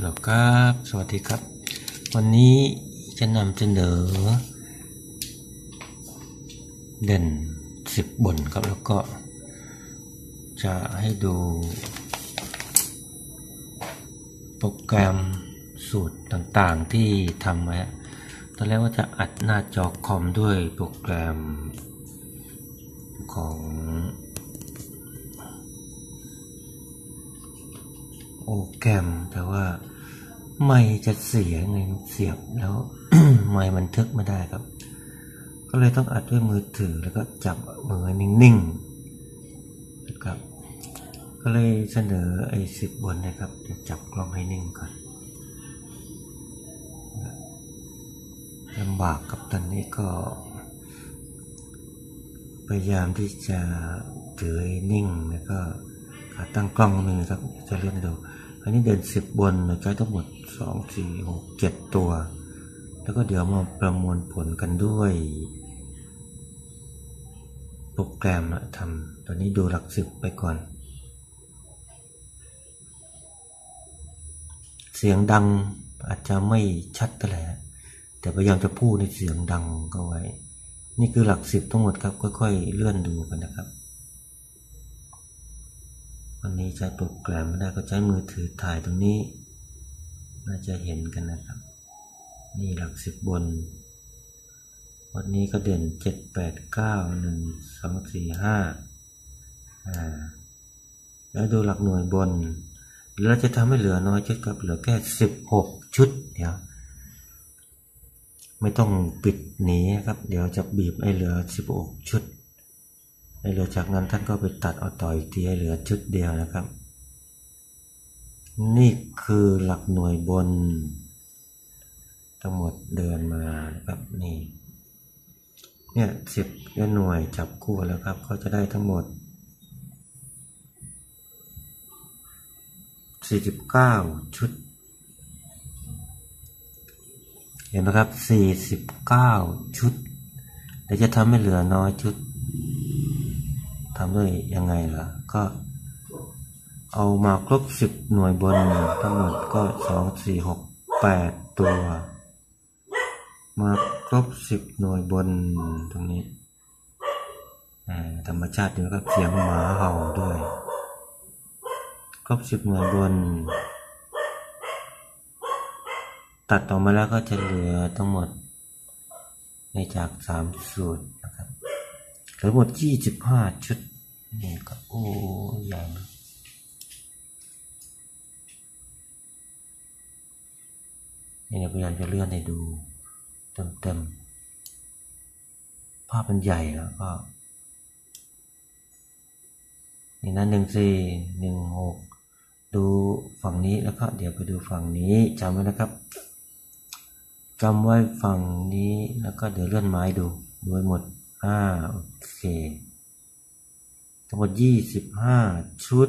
แล้วครับ สวัสดีครับ วันนี้จะนำเสนอ เด่นสิบบนครับ แล้วก็จะให้ดู โปรแกรมสูตรต่างๆที่ทำไว้ตอนแรกว่าจะอัดหน้าจอคอมด้วยโปรแกรมของ โอแกรม แต่ว่าไม่จะเสียไงเสียบแล้วไม่มันทึกไม่ได้ครับ ก็เลยต้องอัดด้วยมือถือแล้วก็จับมือนิ่งๆนะครับ ก็เลยเสนอไอ้สิบบนนะครับจะจับกล้องให้นิ่งก่อนลำบากกับตอนนี้ก็ พยายามที่จะถือให้นิ่งแล้วก็ ขาตั้งกล้องมือครับจะเลื่อนให้ดู อันนี้เดินสิบบนเราใช้ทั้งหมดสองสี่หกเจ็ดตัว แล้วก็เดี๋ยวมาประมวลผลกันด้วย โปรแกรมทำตอนนี้ดูหลักสิบไปก่อน เสียงดังอาจจะไม่ชัดเท่าไหร่แต่พยายามจะพูดในเสียงดังก็ไว้ นี่คือหลักสิบทั้งหมดครับ ค่อยๆ เลื่อนดูกันนะครับ วันนี้ใช้โปรแกรมไม่ได้ก็ใช้มือถือถ่ายตรงนี้ น่าจะเห็นกันนะครับ นี่หลักสิบบน วันนี้ก็เด่นเจ็ดแปดเก้าหนึ่งสองสี่ห้าอ่าแล้วดูหลักหน่วยบน เราจะทำให้เหลือน้อยชุดครับเหลือแค่สิบหกชุดเดี๋ยวไม่ต้องปิดหนีครับ เดี๋ยวจะบีบให้เหลือสิบหกชุด ให้เหลือจากนั้นท่านก็ไปตัดเอาต่ออีกทีให้เหลือชุดเดียวนะครับ นี่คือหลักหน่วยบน ทั้งหมดเดินมานะครับนี่เนี่ยสิบหน่วยจับคู่แล้วครับ ก็จะได้ทั้งหมด 49 ชุด เห็นไหมครับ 49 ชุด เดี๋ยวจะทำให้เหลือน้อยชุด ทำด้วยยังไงล่ะ ก็เอามาครบ10หน่วยบนทั้งหมดก็2 4 6 8ตัว มาครบ10หน่วยบนตรงนี้ธรรมชาติเดี๋ยวก็เสียงหมาเห่าด้วย ครบสิบหน่วยบน ตัดออกมาแล้วก็จะเหลือทั้งหมด ในจากสามสูตรนะครับเหลือหมดยี่สิบห้าชุด นี่ก็โอ้ใหญ่นี่เราพยายามจะเลื่อนให้ดูเต็มๆ ภาพมันใหญ่แล้วก็ นี่นะหนึ่งสี่หนึ่งหกดูฝั่งนี้แล้วก็เดี๋ยวไปดูฝั่งนี้จำไว้นะครับจำไว้ฝั่งนี้แล้วก็เดี๋ยวเลื่อนไม้ดูดูหมดห้าโอเค ทั้งหมดยี่สิบห้าชุด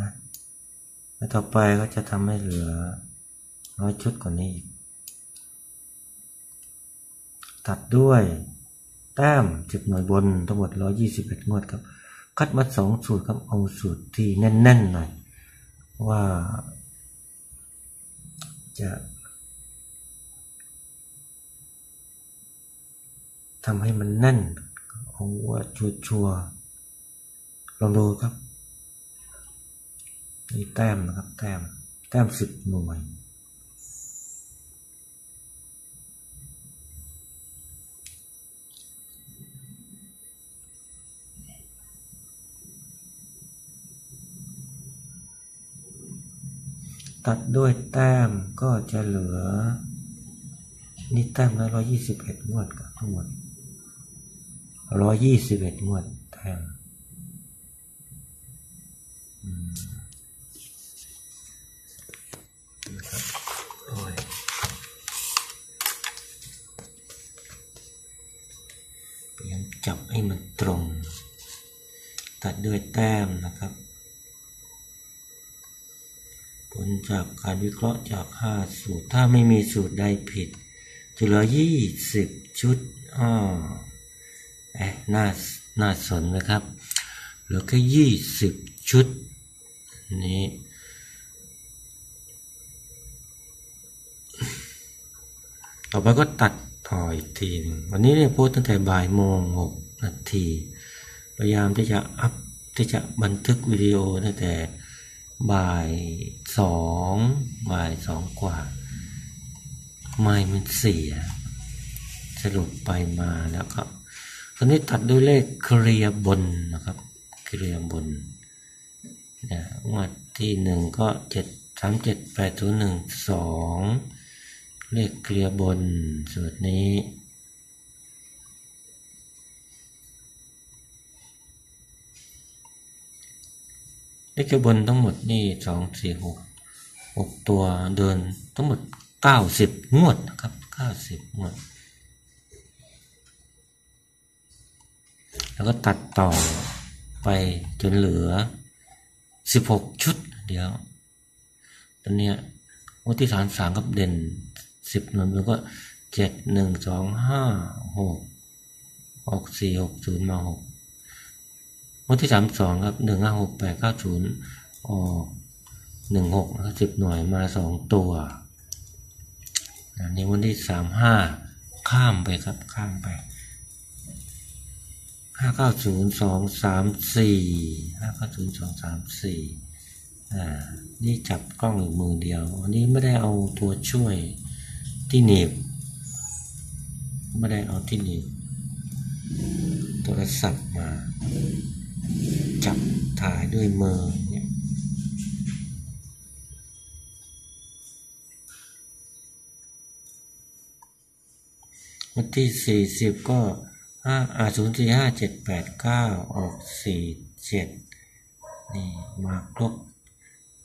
นะแล้วต่อไปก็จะทำให้เหลือน้อยชุดกว่านี้อีก ตัดด้วยแต้มสิบหน่วยบนทั้งหมดร้อยี่สิบเอ็ดงวดครับ คัดมาสองสูตรครับเอาสูตรที่แน่นๆหน่อยว่า จะทำให้มันแน่น เอาว่าชัวร์ๆลองดูครับนี่แต้มนะครับ แต้ม แต้มสิบหน่วยตัดด้วยแต้มก็จะเหลือ นี่แต้มละร้อยยี่สิบเอ็ดงวดครับทั้งหมด ร้อยยี่สิบเอ็ดงวดแต้มยพยายามจับให้มันตรง ตัดด้วยแต้มนะครับ ผลจากการวิเคราะห์จาก 5 สูตร ถ้าไม่มีสูตรใดผิดจะเหลือ 20 ชุดอ้อ น่าน่าสนนะครับเหลือแค่ยี่สิบชุดนี้ต่อไปก็ตัดต่ออีกทีนึงวันนี้เนี่ยโพสตั้งแต่บ่ายโมงหกนาทีพยายามที่จะอัพที่จะบันทึกวิดีโอตั้งแต่บ่ายสองบ่ายสองกว่า ไม่มันเสีย สรุปไปมาแล้วก็ คราวนี้ตัดด้วยเลขเคลียบนนะครับเคลียบนนะงวดที่หนึ่งก็เจ็ดสามเจ็ดแปดศูนย์หนึ่งสองเลขเคลียบนสูตรนี้เลขเคลียร์บนทั้งหมดนี่สองสี่หกหกตัวเดินทั้งหมดเก้าสิบงวดนะครับเก้าสิบงวด แล้วก็ตัดต่อไปจนเหลือสิบหกชุดเดี๋ยวตอนเนี้ยวันที่สามสามกับเด่นสิบหน่วยมันก็เจ็ดหนึ่งสองห้าหกหกสี่หกศูนย์มาหกวันที่สามสองครับหนึ่งห้าหกแปดเก้าศูนย์ออกหนึ่งหกสิบหน่วยมาสองตัวอันนี้วันที่สามห้าข้ามไปครับข้ามไป ห้าเก้าศูนย์สองสามสี่ห้าเก้าศูนย์สองสามสี่อ่า นี่จับกล้องอีกมือเดียว อันนี้ไม่ได้เอาตัวช่วยที่หนีบ ไม่ได้เอาที่หนีบโทรศัพท์มา จับถ่ายด้วยมือเนี่ยวันที่สี่สิบก็ ห้าอ่าศูนย์สี่ห้าเจ็ดแปดเก้าออกสี่เจ็ดนี่มาครบ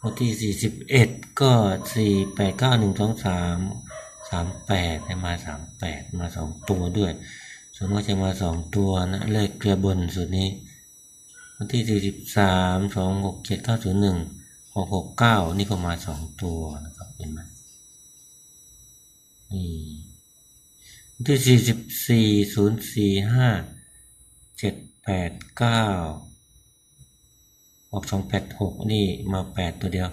วันที่สี่สิบเอ็ดก็สี่แปดเก้าหนึ่งสองสามสามแปดให้มาสามแปดมาสองตัวด้วย ส่วนมากจะมาสองตัวนะเลขเกลือบนสุดนี้วันที่สี่สิบสามสองหกเจ็ดเก้าศูนย์หนึ่งหกหกเก้านี่ก็มาสองตัวนะครับเห็นไหมนี่ ที่สี่สิบสี่ศูนย์สี่ห้าเจ็ดแปดเก้าออกสองแปดหกนี่มาแปดตัวเดียว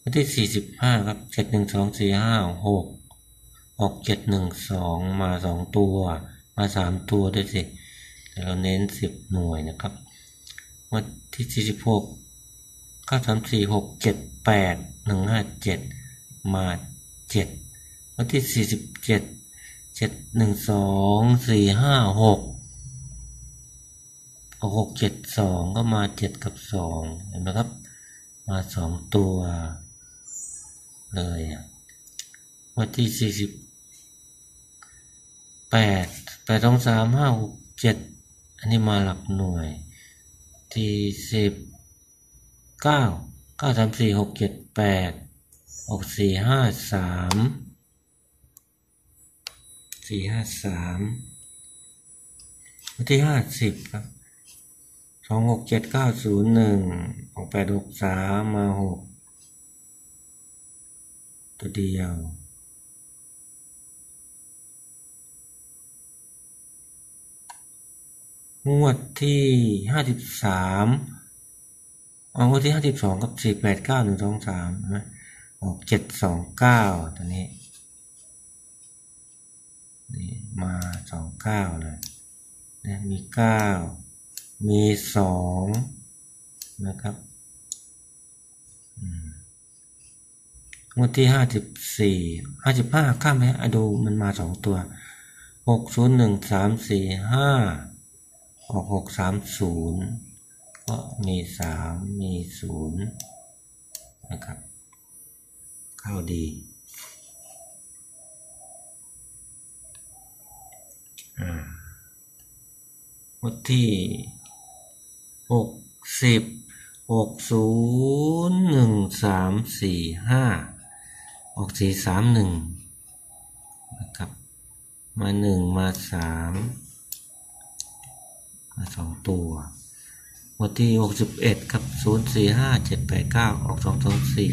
วันที่สี่สิบห้าครับเจ็ดหนึ่งสองสี่ห้าหกออกเจ็ดหนึ่งสองมาสองตัว มาสามตัวด้วยสิแต่เราเน้นสิบหน่วยนะครับวันที่สี่สิบหกเก้าสามสี่หกเจ็ดแปดหนึ่งห้าเจ็ดมาเจ็ดวันที่สี่สิบเจ็ด เจ็ดหนึ่งสองสี่ห้าหกหกเจ็ดสองก็มาเจ็ดกับสองเห็นไหมครับ มาสองตัวเลยวันที่สี่สิบแปดแปดสองสามห้าหกเจ็ดอันนี้มาหลักหน่วย ที่สิบเก้าเก้าสามสี่หกเจ็ดแปดหกสี่ห้าสาม สี่ห้าสามวันที่ห้าสิบครับสองหกเจ็ดเก้าศูนย์หนึ่งหกแปดหกสามมาหกตัวเดียวงวดที่ห้าสิบสามเอางวดที่ห้าสิบสองกับสี่แปดเก้าหนึ่งสองสามนะออกเจ็ดสองเก้าตัวนี้ นี่มาสองเก้าเลยนะมีเก้ามีสองนะครับงวดที่ห้าสิบสี่ห้าสิบห้าข้ามไหมอดูมันมาสองตัวหกศูนย์หนึ่งสามสี่ห้าออกหกสามศูนย์ก็มีสามมีศูนย์นะครับ เข้าดี อ่าวันที่หกสิบหกศูนย์หนึ่งสามสี่ห้าออกสี่สามหนึ่งนะครับมาหนึ่งมาสามมาสองตัววันที่หกสิบเอ็ดครับศูนย์สี่ห้าเจ็ดแปดเก้าออกสองสองสี่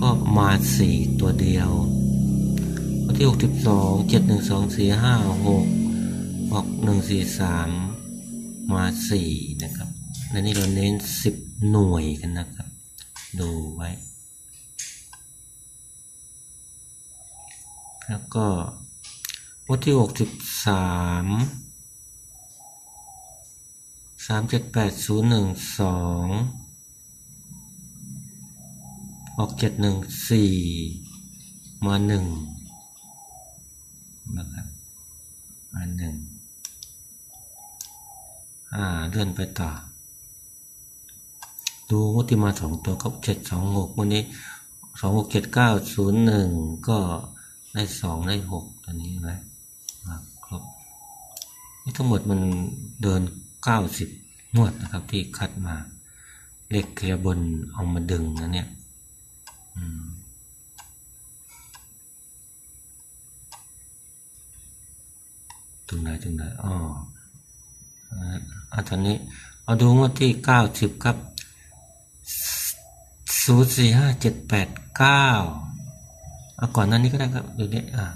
ก็มาสี่ตัวเดียว วันที่หกสิบสองเจ็ดหนึ่งสองสี่ห้าหก ออกหนึ่งสี่สามมาสี่นะครับ และนี่เราเน้นสิบหน่วยกันนะครับ ดูไว้ แล้วก็วันที่หกสิบสามสามเจ็ดแปดศูนย์หนึ่งสองหกเจ็ดหนึ่งสี่มาหนึ่งนะครับมาหนึ่ง อ่าเลื่อนไปต่อ ดูวัติมาสองตัวก็เจ็ดสองหกวันนี้สองหกเจ็ดเก้าศูนย์หนึ่งก็ได้สองได้หกตอนนี้ไหมครบนี่ทั้งหมดมันเดินเก้าสิบนวดนะครับ ที่คัดมาเลขเคลียบนเอามาดึงนะเนี่ยตรงไหนตรงไหนอ๋อ อาตอนนี้ เอาดูงวดที่เก้าสิบครับศูนย์สี่ห้าเจ็ดแปดเก้าเอาก่อนนั้นนี้ก็ได้ครับดูเนี่ยอะ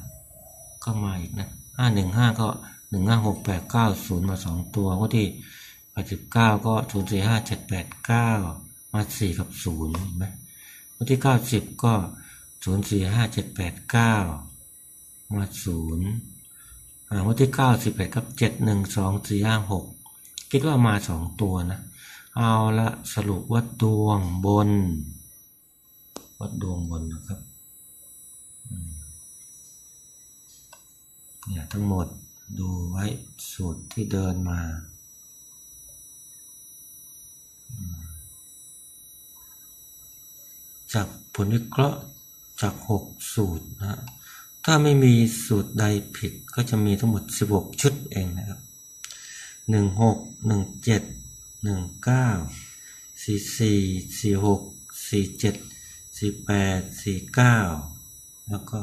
ก็มาอีกนะห้าหนึ่งห้าก็หนึ่งห้าหกแปดเก้าศูนย์มาสองตัวงวดที่แปดสิบเก้าก็ศูนย์สี่ห้าเจ็ดแปดเก้ามาสี่กับศูนย์เห็นไหมงวดที่เก้าสิบก็ศูนย์สี่ห้าเจ็ดแปดเก้ามาศูนย์ วันที่เก้าสิบแปดครับเจ็ดหนึ่งสองสี่ห้าหกคิดว่ามาสองตัวนะ เอาละสรุปวัดดวงบน วัดดวงบนนะครับเนี่ยทั้งหมดดูไว้สูตรที่เดินมาจากผลวิเคราะห์จากหกสูตรนะ ถ้าไม่มีสูตรใดผิดก็จะมีทั้งหมด 16 ชุดเองนะครับ 16 17 19 44 46 47 48 49 แล้วก็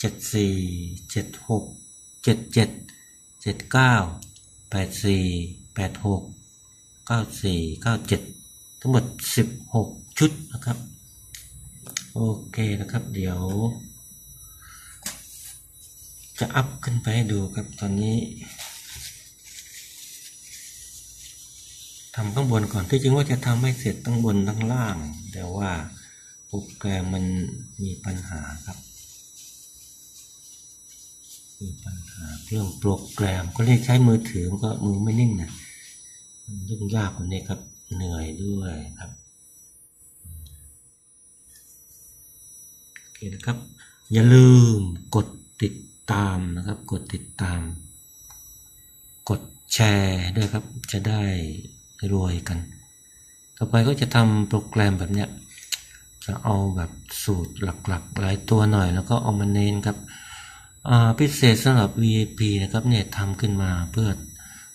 74 76 77 79 84 86 94 97 ทั้งหมด 16 ชุดนะครับ โอเคนะครับ เดี๋ยว จะอัพขึ้นไปให้ดูครับตอนนี้ทำข้างบนก่อนที่จริงว่าจะทำให้เสร็จทั้งบนทั้งล่าง แต่ว่าโปรแกรมมันมีปัญหาครับ มีปัญหาเรื่องโปรแกรมก็เรียกใช้มือถือก็มือไม่นิ่งนะมันยุ่งยากกว่านี้ครับเหนื่อยด้วยครับโอเคนะครับ อย่าลืมกดติด ตามนะครับ กดติดตาม กดแชร์ด้วยครับ จะได้รวยกัน ต่อไปก็จะทำโปรแกรมแบบเนี้ย จะเอาแบบสูตรหลักๆ หลายตัวหน่อย แล้วก็เอามาเน้นครับพิเศษสำหรับ VIP นะครับเนี่ยทำขึ้นมาเพื่อ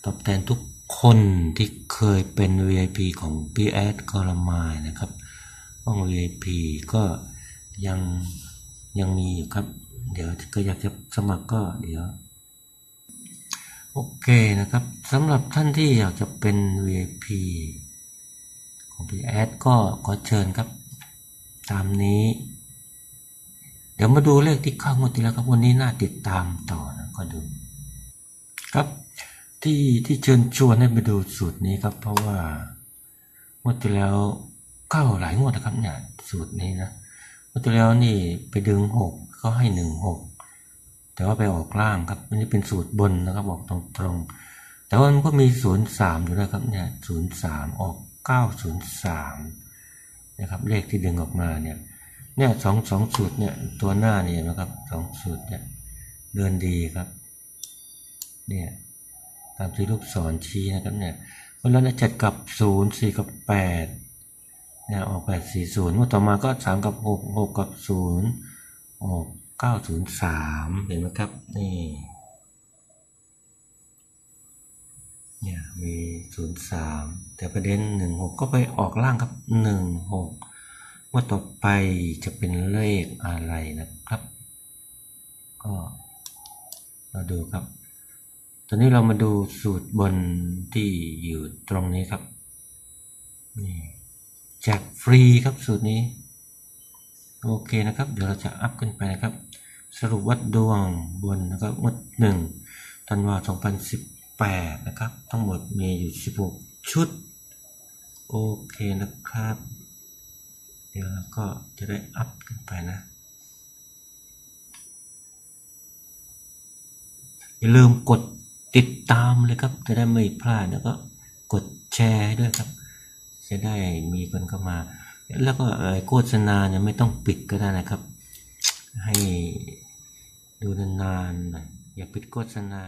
ตอบแทนทุกคนที่เคยเป็น VIP ของ p ีแอดกรมายนะครับห้อง VIP ก็ยังยังมีอยู่ครับ เดี๋ยวก็อยากจะสมัครก็เดี๋ยว โอเคนะครับสำหรับท่านที่อยากจะเป็น VIP ของพี่แอดก็ขอเชิญครับ ตามนี้ เดี๋ยวมาดูเลขที่เข้างวดที่แล้วครับวันนี้น่าติดตามต่อนะก็ดู ครับที่ที่เชิญชวนให้ไปดูสูตรนี้ครับ เพราะว่างวดที่แล้วเข้าหลายงวดนะครับเนี่ยสูตรนี้นะงวดที่แล้วนี่ไปดึงหก ก็ให้หนึ่งหกแต่ว่าไปออกล่างครับอันนี้เป็นสูตรบนนะครับออกตรงๆ แต่ว่ามันก็มีศูนย์สามอยู่นะครับเนี่ยศูนย์สามออกเก้าศูนย์สามนะครับเลขที่ดึงออกมาเนี่ยเนี่ยสองสองสูตรเนี่ยตัวหน้านี่นะครับสองสูตรเนี่ยเดินดีครับเนี่ยตามที่ลูกศรชี้นะครับเนี่ยวันละจัดกับศูนย์สี่กับแปดเนี่ยออกแปดสี่ศูนย์ต่อมาก็สามกับหกหกกับศูนย์ ออกเก้าศูนย์สามเห็นไหมครับ นี่ เนี่ยมีศูนย์สามแต่ประเด็นหนึ่งหกก็ไปออกล่างครับหนึ่งหกว่าต่อไปจะเป็นเลขอะไรนะครับ ก็เราดูครับ ตอนนี้เรามาดูสูตรบนที่อยู่ตรงนี้ครับนี่แจกฟรีครับสูตรนี้ โอเคนะครับ เดี๋ยวเราจะอัพขึ้นไปนะครับ สรุปวัดดวงบนนะครับวัดหนึ่งธันวา2018 นะครับ ทั้งหมดมีอยู่ 16 ชุด โอเคนะครับ เดี๋ยวเราก็จะได้อัพขึ้นไปนะ อย่าลืมกดติดตามเลยครับ จะได้ไม่พลาดแล้วก็กดแชร์ให้ด้วยครับ จะได้มีคนเข้ามา แล้วก็โฆษณาเนี่ยไม่ต้องปิดก็ได้นะครับ ให้ดูนานๆหน่อยอย่าปิดโฆษณา